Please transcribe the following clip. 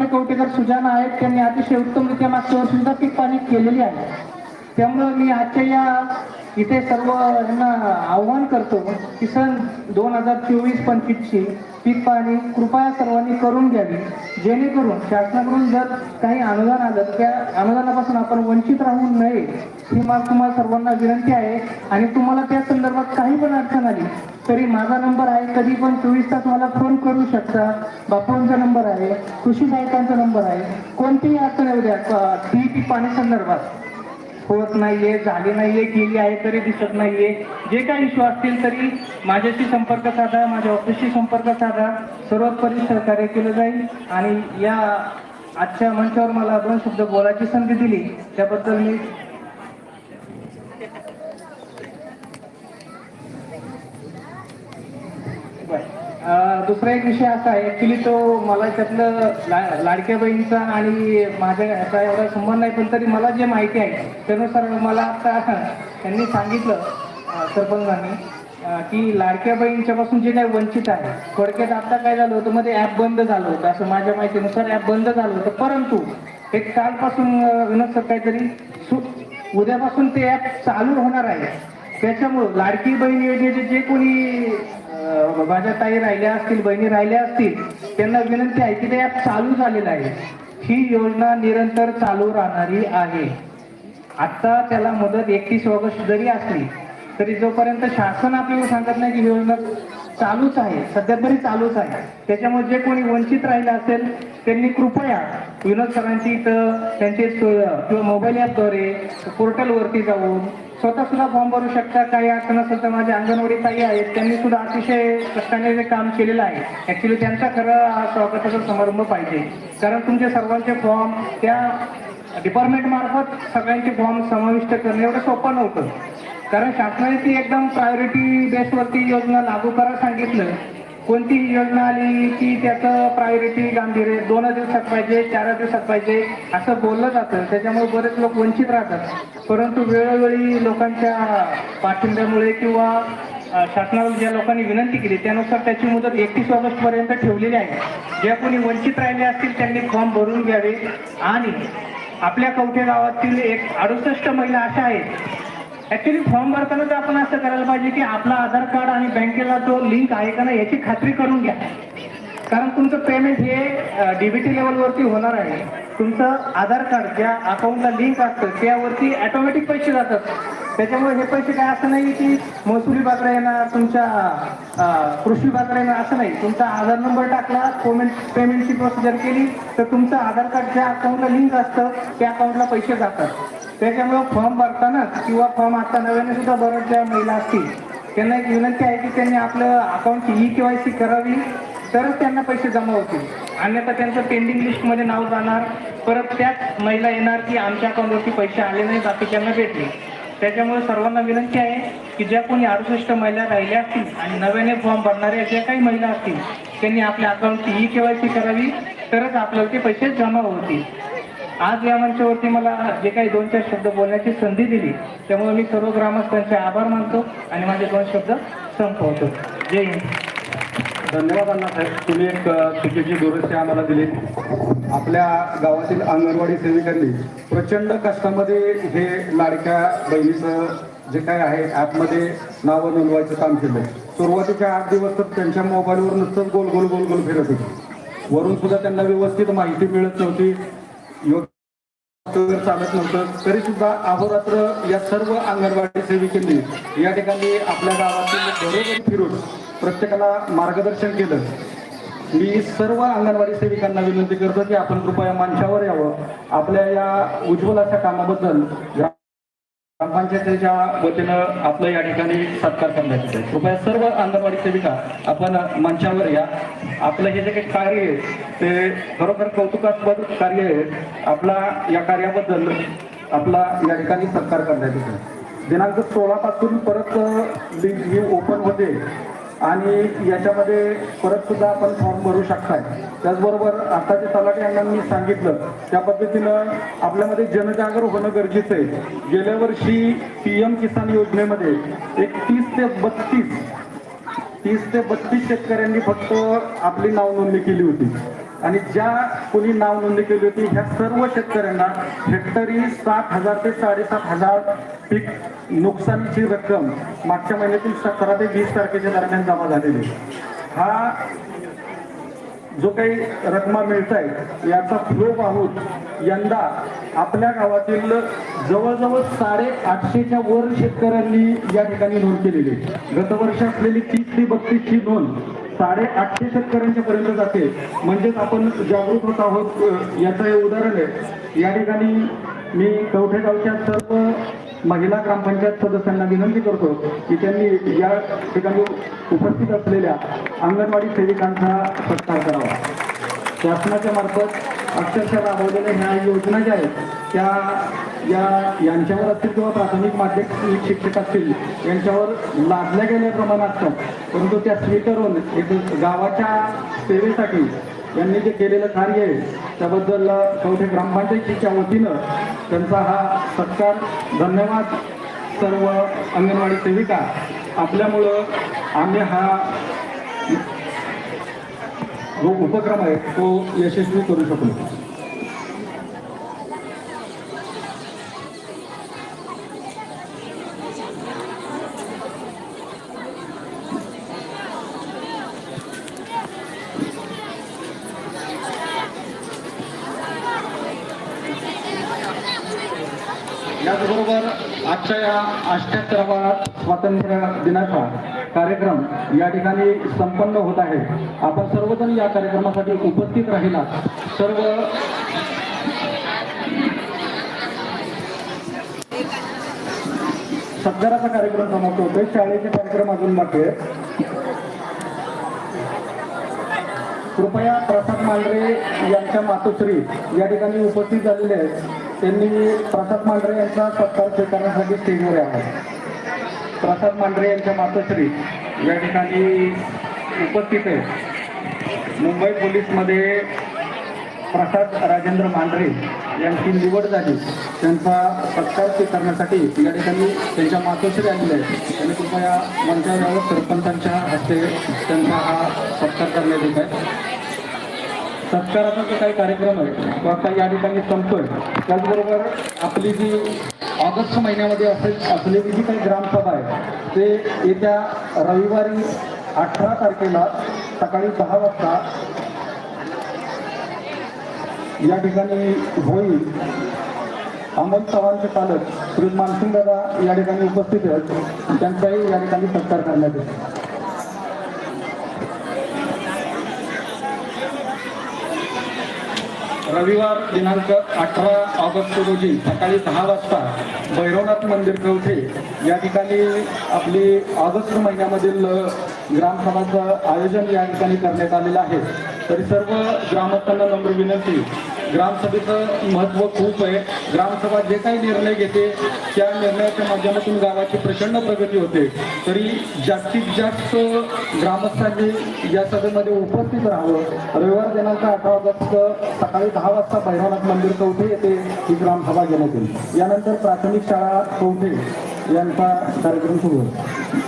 आपले कवटेकर सुजाना आहेत. त्यांनी अतिशय उत्तमरित्या मागच्या वर्षी सुद्धा पीक पाणी केलेली आहे. त्यामुळं मी आजच्या या इथे सर्व यांना आव्हान करतो की सन दोन हजार चोवीस पंचवीसची पीक पाणी कृपया सर्वांनी करून घ्यावी. जेणेकरून शासनाकडून जर काही अनुदान आलं त्या अनुदानापासून आपण वंचित राहू नये ही माझ तुम्हाला सर्वांना विनंती आहे. आणि तुम्हाला त्या संदर्भात काही पण अडचण आली तरी माझा नंबर आहे कधी पण चोवीस तास मला फोन करू शकता. बापूंचा नंबर आहे कृषी साहित्यांचा नंबर आहे. कोणतीही अडचण येऊ द्या ती पीक पाणी संदर्भात. होत नाहीये झाली नाहीये गेली आहे तरी दिसत नाहीये. जे काही इश्यू असतील तरी माझ्याशी संपर्क साधा माझ्या ऑफिसशी संपर्क साधा. सर्वोत्परी सहकार्य केलं जाईल. आणि या आजच्या मंचावर मला दोन शब्द बोलायची संधी दिली. त्याबद्दल मी दुसरा एक विषय असा आहे ऍक्च्युली तो मला त्यातलं ला, लाडक्या बहिणीचा आणि माझ्या याचा एवढा संबंध नाही पण तरी मला जे माहिती आहे त्यानुसार मला आता त्यांनी सांगितलं सरपंचांनी की लाडक्या बहिणीच्यापासून जे काही वंचित आहे थोडक्यात आता काय झालं होतं मध्ये ऍप बंद झालं होतं असं माझ्या माहितीनुसार ऍप बंद झालं होतं परंतु एक कालपासून अं, विनोद सर काहीतरी सु उद्यापासून ते ऍप चालू होणार आहे. त्याच्यामुळं लाडकी बहीण योजनेचे जे कोणी माझ्या ताई राहिल्या असतील बहिणी राहिल्या असतील त्यांना विनंती आहे की ते चालू झालेलं आहे. ही योजना निरंतर चालू राहणारी आहे. आता त्याला मदत एकतीस ऑगस्ट जरी असली तरी जोपर्यंत शासन आपल्याला सांगत नाही की ही योजना चालूच आहे सध्या तरी चालूच आहे. त्याच्यामुळे जे कोणी वंचित राहिलं असेल त्यांनी कृपया विनोद सरांची इथं त्यांचे किंवा मोबाईल ॲपद्वारे पोर्टलवरती जाऊन स्वतः सुद्धा फॉर्म भरू शकता काही अडचण असेल तर माझ्या अंगणवाडी ताई आहेत. त्यांनी सुद्धा अतिशय कष्टाने जे काम केलेलं आहे. ऍक्च्युली त्यांचा खरं स्वागताचा समारंभ पाहिजे. कारण तुमचे सर्वांचे फॉर्म त्या डिपार्टमेंट मार्फत सगळ्यांचे फॉर्म समाविष्ट करणे एवढं सोपं नव्हतं. कारण शासनाने ती एकदम प्रायोरिटी बेसवरती योजना लागू करायला सांगितलं. कोणतीही योजना आली की त्याचं प्रायोरिटी गांभीर्य दोन दिवसात पाहिजे चार दिवसात पाहिजे असं बोललं जातं. त्याच्यामुळे बरेच लोक वंचित राहतात. परंतु वेळोवेळी लोकांच्या पाठिंब्यामुळे किंवा शासनाला ज्या लोकांनी विनंती केली त्यानुसार त्याची मुदत एकतीस ऑगस्ट पर्यंत ठेवलेली आहे. ज्या कोणी वंचित राहिले असतील त्यांनी फॉर्म भरून घ्यावे. आणि आपल्या कवठे गावातील एक अडुसष्ट महिला अशा आहेत ऍक्च्युली फॉर्म भरताना तर आपण असं करायला पाहिजे की आपला आधार कार्ड आणि बँकेला तो लिंक आहे का नाही याची खात्री करून घ्या. कारण तुमचं पेमेंट हे डीबीटी लेवलवरती होणार आहे. तुमचं आधार कार्ड ज्या अकाउंटला लिंक असतं त्यावरती ऑटोमॅटिक पैसे जातात. त्याच्यामुळे हे पैसे काय असं नाही की महसूल विभागाला येणार तुमच्या कृषी विभागाला येणार असं नाही. तुमचा आधार नंबर टाकला पेमेंट पेमेंटची प्रोसिजर केली तर तुमचं आधार कार्ड ज्या अकाउंटला लिंक असतं त्या अकाउंटला पैसे जातात. त्याच्यामुळे फॉर्म भरतानाच किंवा फॉर्म आता नव्याने सुद्धा बऱ्याच ज्या महिला असतील त्यांना एक विनंती आहे की त्यांनी आपलं अकाउंटची ई केवायसी करावी तरच त्यांना पैसे जमा होतील. अन्यथा त्यांचं पेंडिंग लिस्टमध्ये नाव जाणार परत त्याच महिला येणार की आमच्या अकाउंटवरती पैसे आले नाही बाकीच्यांना भेटले. त्याच्यामुळे सर्वांना विनंती आहे की ज्या कोणी अडुसष्ट महिला राहिल्या असतील आणि नव्याने फॉर्म भरणाऱ्या ज्या काही महिला असतील त्यांनी आपल्या अकाउंटची ई केवायसी करावी तरच आपल्याला ते पैसे जमा होतील. आज या मंचावरती मला जे काही दोन चार शब्द बोलण्याची संधी दिली त्यामुळे मी सर्व ग्रामस्थांचे आभार मानतो आणि माझे दोन शब्द संपवतो. जय हिंद. धन्यवाद अण्णा साहेब. तुम्ही एक अ, चुकीची दुरुस्ती आम्हाला दिली. आपल्या गावातील अंगणवाडी सेविकांनी प्रचंड कष्टामध्ये हे लाडक्या बहिणीचं जे काय आहे ॲपमध्ये नावं नोंदवायचं काम केलं सुरुवातीच्या आठ दिवस तर त्यांच्या मोबाईलवर नुसतंच गोल गोल गोल गोल फिरत होते. वरून सुद्धा त्यांना व्यवस्थित माहिती मिळत नव्हती. योग्य चालत नव्हतं. तरी सुद्धा अहोरात्र या सर्व अंगणवाडी सेविकांनी या ठिकाणी आपल्या गावातील घरोघरी फिरून प्रत्येकाला मार्गदर्शन केलं. मी सर्व अंगणवाडी सेविकांना विनंती करतो की आपण कृपया मंचावर यावं. आपल्या या उज्ज्वल अशा कामाबद्दल ग्रामपंचायतीच्या वतीनं आपलं या ठिकाणी सत्कार करण्यात येतो कृपया सर्व अंगणवाडी सेविका आपण मंचावर या. आपलं हे जे काही कार्य आहे ते खरोखर कौतुकास्पद कार्य आहे. आपला या कार्याबद्दल आपला या ठिकाणी सत्कार करण्यात येतो दिनांक सोळा पासून परत लिंक ही ओपन होते. आणि याच्यामध्ये परत सुद्धा आपण फॉर्म भरू शकताय. त्याचबरोबर आताचे तलाठी यांना मी सांगितलं त्या पद्धतीनं आपल्यामध्ये जनजागर होणं गरजेचं आहे. गेल्या वर्षी पी एम किसान योजनेमध्ये एक तीस ते बत्तीस तीस ते बत्तीस शेतकऱ्यांनी फक्त आपली नाव नोंदणी केली होती. आणि ज्या कोणी नाव नोंदणी केली होती ह्या सर्व शेतकऱ्यांना हेक्टरी सात हजार ते साडेसात हजार पीक नुकसानीची रक्कम मागच्या महिन्यातील सतरा ते वीस तारखेच्या दरम्यान जमा झालेली हा जो काही रकमा मिळत आहे याचा फ्लो पाहून यंदा आपल्या गावातील जवळजवळ साडे आठशेच्या वर शेतकऱ्यांनी या ठिकाणी नोंद केलेली आहे. असलेली तीस ते बत्तीसची नोंद साडे आठशे शेतकऱ्यांच्या पर्यंत जाते. म्हणजेच आपण जागरूक होत आहोत याचं हे उदाहरण आहे. या ठिकाणी मी कवठेगावच्या सर्व महिला ग्रामपंचायत सदस्यांना विनंती करतो की त्यांनी या ठिकाणी उपस्थित असलेल्या अंगणवाडी सेविकांचा सत्कार करावा. शासनाच्या मार्फत अक्षरशः राबवलेल्या ह्या योजना ज्या आहेत त्या या यांच्यावर असतील किंवा प्राथमिक माध्यमिक शिक्षक असतील यांच्यावर लादल्या गेल्या प्रमाण असतात परंतु त्या स्वीकारून एक गावाच्या सेवेसाठी यांनी जे केलेलं कार्य आहे त्याबद्दल कवठे ग्रामपंचायतीच्या वतीनं त्यांचा हा सत्कार धन्यवाद सर्व अंगणवाडी सेविका. आपल्यामुळं आम्ही हा जो उपक्रम आहे तो यशस्वी करू शकलो. याचबरोबर आजच्या या अष्ट्याहत्तराव्या स्वातंत्र्य दिनाचा कार्यक्रम या ठिकाणी संपन्न होत आहे. आपण सर्वजण या कार्यक्रमासाठी उपस्थित राहिला. सर्व सत्काराचा कार्यक्रम समाप्त होतोय. शाळेचे कार्यक्रम अजून बाकी कृपया प्रसाद मांढरे यांच्या मातोश्री या ठिकाणी उपस्थित झालेले आहेत. त्यांनी प्रसाद मांढरे यांचा सत्कार स्वीकारण्यासाठी स्टेजवर आहे. प्रसाद मांढरे यांच्या मातोश्री या ठिकाणी उपस्थित आहेत. मुंबई पोलीसमध्ये प्रसाद राजेंद्र मांढरे यांची निवड झाली. त्यांचा सत्कार करण्यासाठी या ठिकाणी त्यांच्या मातोश्री आलेले आहेत. आणि कृपया मंचावर सरपंचांच्या हस्ते त्यांचा हा सत्कार करण्यात येत आहे. सत्काराचा जो काही कार्यक्रम आहे तो आता या ठिकाणी संपतोय. त्याचबरोबर आपली जी ऑगस्ट महिन्यामध्ये असेल असलेली जी काही ग्रामसभा आहे ते येत्या रविवारी अठरा तारखेला सकाळी दहा वाजता या ठिकाणी होईल. अमोल चव्हाणचे पालक श्री मानसिंग दादा या ठिकाणी उपस्थित आहेत. त्यांचाही या ठिकाणी सत्कार करण्यात येतो रविवार दिनांक अठरा ऑगस्ट रोजी सकाळी दहा वाजता भैरवनाथ मंदिर कवठे या ठिकाणी आपली ऑगस्ट महिन्यामधील ग्रामसभाचं आयोजन या ठिकाणी करण्यात आलेलं आहे. तरी सर्व ग्रामस्थांना नम्र विनंती ग्रामसभेचं महत्त्व खूप आहे. ग्रामसभा जे काही निर्णय घेते त्या निर्णयाच्या माध्यमातून गावाची प्रचंड प्रगती होते. तरी जास्तीत जास्त ग्रामस्थांनी या सभेमध्ये उपस्थित राहावं. रविवार दिनांक अठरा ऑगस्ट सकाळी दहा वाजता भैरवनाथ मंदिर चौथे येथे ही ग्रामसभा घेण्यात येईल. यानंतर प्राथमिक शाळा चौथे यांचा कार्यक्रम सुरू होतो